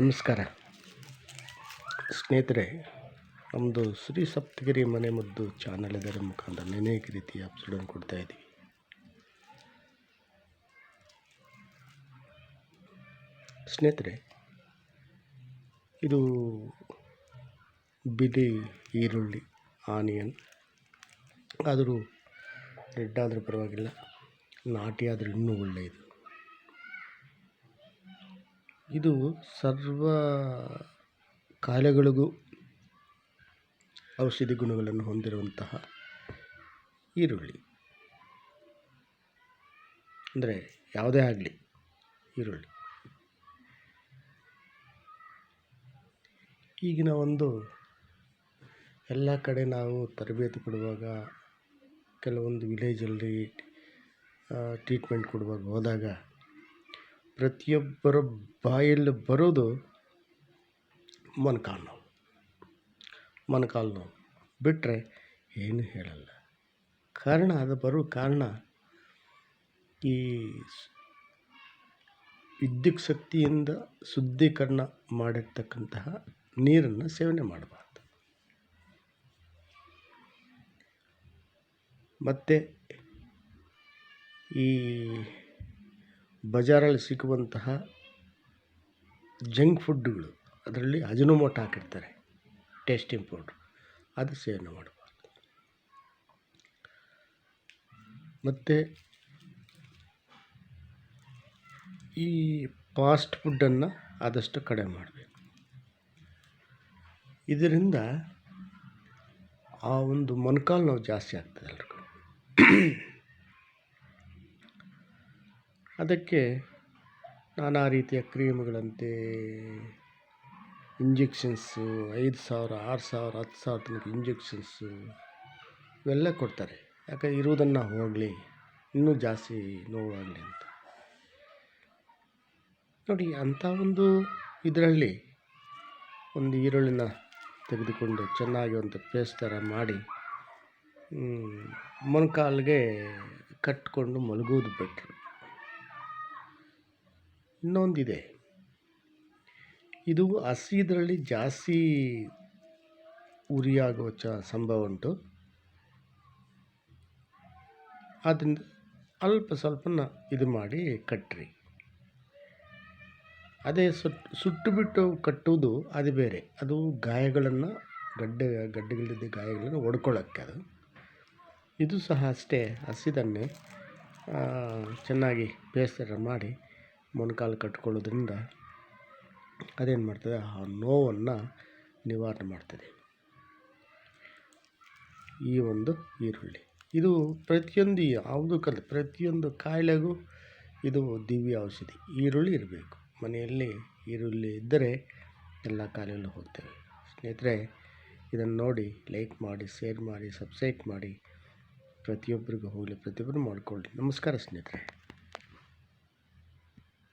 ನಮಸ್ಕಾರ. ಸ್ನೇಹಿತರೆ ನಮ್ಮದು ಶ್ರೀ ಸಪ್ತಗಿರಿ ಮನೆ ಮದ್ದು ಚಾನಲ್ ಇದರ ಮುಖಾಂತರ ಅನೇಕ ರೀತಿಯ ಅಪ್ಸಡನ್ನು ಕೊಡ್ತಾ ಇದ್ದೀವಿ. ಸ್ನೇಹಿತರೆ, ಇದು ಬಿಳಿ ಈರುಳ್ಳಿ, ಆನಿಯನ್, ಆದರೂ ರೆಡ್ ಆದರೂ ಪರವಾಗಿಲ್ಲ, ನಾಟಿ ಆದರೂ ಇನ್ನೂ ಒಳ್ಳೆಯದು. ಇದು ಸರ್ವ ಕಾಯಿಲೆಗಳಿಗೂ ಔಷಧಿ ಗುಣಗಳನ್ನು ಹೊಂದಿರುವಂತಹ ಈರುಳ್ಳಿ. ಅಂದರೆ ಯಾವುದೇ ಆಗಲಿ ಈರುಳ್ಳಿ. ಈಗಿನ ಒಂದು ಎಲ್ಲ ಕಡೆ ನಾವು ತರಬೇತಿ ಕೊಡುವಾಗ ಕೆಲವೊಂದು ವಿಲೇಜಲ್ಲಿ ಟ್ರೀಟ್ಮೆಂಟ್ ಕೊಡುವಾಗ ಹೋದಾಗ ಪ್ರತಿಯೊಬ್ಬರ ಬಾಯಲ್ಲಿ ಬರೋದು ಮೊಣಕಾಲು ನೋವು ಮೊಣಕಾಲು ನೋವು ಬಿಟ್ಟರೆ ಏನೂ ಹೇಳಲ್ಲ. ಕಾರಣ ಅದು ಬರೋ ಕಾರಣ ಈ ವಿದ್ಯುತ್ ಶಕ್ತಿಯಿಂದ ಶುದ್ಧೀಕರಣ ಮಾಡಿರ್ತಕ್ಕಂತಹ ನೀರನ್ನು ಸೇವನೆ ಮಾಡಬಾರ್ದು. ಮತ್ತು ಈ ಬಜಾರಲ್ಲಿ ಸಿಗುವಂತಹ ಜಂಕ್ ಫುಡ್ಡುಗಳು, ಅದರಲ್ಲಿ ಅಜಿನೋಮೋಟೊ ಹಾಕಿರ್ತಾರೆ ಟೇಸ್ಟಿಂಗ್ ಪೌಡ್ರ್. ಅದು ಸೇವನೆ ಮಾಡಬಾರ್ದು ಮತ್ತು ಈ ಫಾಸ್ಟ್ ಫುಡ್ಡನ್ನು ಆದಷ್ಟು ಕಡಿಮೆ ಮಾಡಬೇಕು. ಇದರಿಂದ ಆ ಒಂದು ಮೊಣಕಾಲು ನೋವು ಜಾಸ್ತಿ ಆಗ್ತದೆ ಎಲ್ರಿಗೂ. ಅದಕ್ಕೆ ನಾನಾ ರೀತಿಯ ಕ್ರೀಮ್ಗಳಂತೆ ಇಂಜೆಕ್ಷನ್ಸು ಐದು ಸಾವಿರ, ಆರು ಸಾವಿರ, ಹತ್ತು ಸಾವಿರ ತನಕ ಇಂಜೆಕ್ಷನ್ಸು ಇವೆಲ್ಲ ಕೊಡ್ತಾರೆ. ಯಾಕೆ ಇರುವುದನ್ನು ಹೋಗಲಿ, ಇನ್ನೂ ಜಾಸ್ತಿ ನೋವಾಗಲಿ ಅಂತ. ನೋಡಿ, ಅಂಥ ಒಂದು ಇದರಲ್ಲಿ ಒಂದು ಈರುಳ್ಳಿನ ತೆಗೆದುಕೊಂಡು ಚೆನ್ನಾಗಿ ಒಂದು ಪೇಸ್ಟ್ ಥರ ಮಾಡಿ ಮೊಣಕಾಲ್ಗೆ ಕಟ್ಟಿಕೊಂಡು ಮಲಗೋದು ಬೆಟ್ರು ಇನ್ನೊಂದಿದೆ. ಇದು ಹಸಿದ್ರಲ್ಲಿ ಜಾಸ್ತಿ ಉರಿಯಾಗುವ ಚ ಸಂಭವ ಉಂಟು. ಆದ್ದರಿಂದ ಅಲ್ಪ ಸ್ವಲ್ಪನ ಇದು ಮಾಡಿ ಕಟ್ಟಿರಿ ಅದೇ ಸುಟ್ಟು ಸುಟ್ಟು ಬಿಟ್ಟು ಕಟ್ಟುವುದು ಅದು ಬೇರೆ. ಅದು ಗಾಯಗಳನ್ನು, ಗಡ್ಡೆ ಗಡ್ಡೆಗಳಿದ್ದ ಗಾಯಗಳನ್ನು ಒಡ್ಕೊಳ್ಳೋಕ್ಕೆ ಅದು. ಇದು ಸಹ ಅಷ್ಟೇ ಹಸಿದನ್ನೇ ಚೆನ್ನಾಗಿ ಬೇಸರ ಮಾಡಿ ಮೊಣಕಾಲು ಕಟ್ಕೊಳ್ಳೋದ್ರಿಂದ ಅದೇನು ಮಾಡ್ತದೆ? ಆ ನೋವನ್ನು ನಿವಾರಣೆ ಮಾಡ್ತದೆ. ಈ ಒಂದು ಈರುಳ್ಳಿ. ಇದು ಪ್ರತಿಯೊಂದು ಯಾವುದಕ್ಕಲ್ಲ ಪ್ರತಿಯೊಂದು ಕಾಯಿಲೆಗೂ ಇದು ದಿವ್ಯ ಔಷಧಿ. ಈರುಳ್ಳಿ ಇರಬೇಕು. ಮನೆಯಲ್ಲಿ ಈರುಳ್ಳಿ ಇದ್ದರೆ ಎಲ್ಲ ಕಾಯಿಲೆಗಳು ಹೋಗ್ತವೆ. ಸ್ನೇಹಿತರೆ, ಇದನ್ನು ನೋಡಿ, ಲೈಕ್ ಮಾಡಿ, ಶೇರ್ ಮಾಡಿ, ಸಬ್ಸ್ಕ್ರೈಬ್ ಮಾಡಿ. ಪ್ರತಿಯೊಬ್ಬರಿಗೂ ಹೋಗಲಿ, ಪ್ರತಿಯೊಬ್ಬರು ಮಾಡಿಕೊಳ್ಳಿ. ನಮಸ್ಕಾರ ಸ್ನೇಹಿತರೆ.